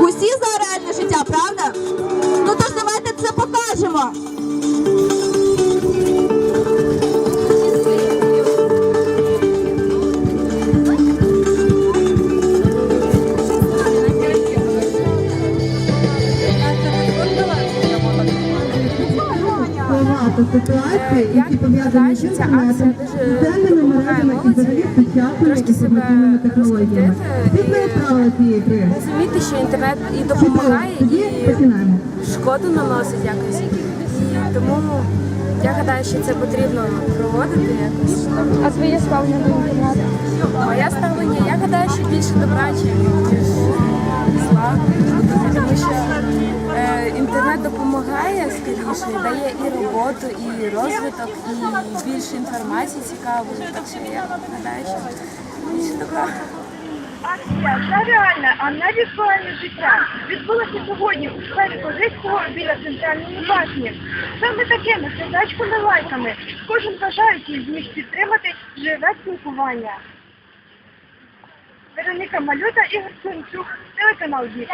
Усі за реальне життя, правда? Ну тож давайте це покажемо. Багато ситуацій, які пов'язані з інтернетом, соціальними мережами і взагалі сучасними інформаційними технологіями. Які є правила цієї гри? Розуміти, що інтернет і допомагає, Тоді і починаємо. шкоду наносить якось. І тому я гадаю, що це потрібно проводити якось. А своє ставлення до інтернету? Моє ставлення, я гадаю, що більше добра, ніж зла. Тому що е, інтернет допомагає скоріше, дає і роботу, і розвиток, і більше інформації цікавої. Так що я гадаю, що більше добра. Акція за реальне, а не віртуальне життя відбулася сьогодні у сфері Козицького біля центральної башні. Саме такими сердечками лайками кожен бажаючий зміг підтримати живе спілкування. Вероніка Малюта, Ігор Сунцюк, телеканал Дід.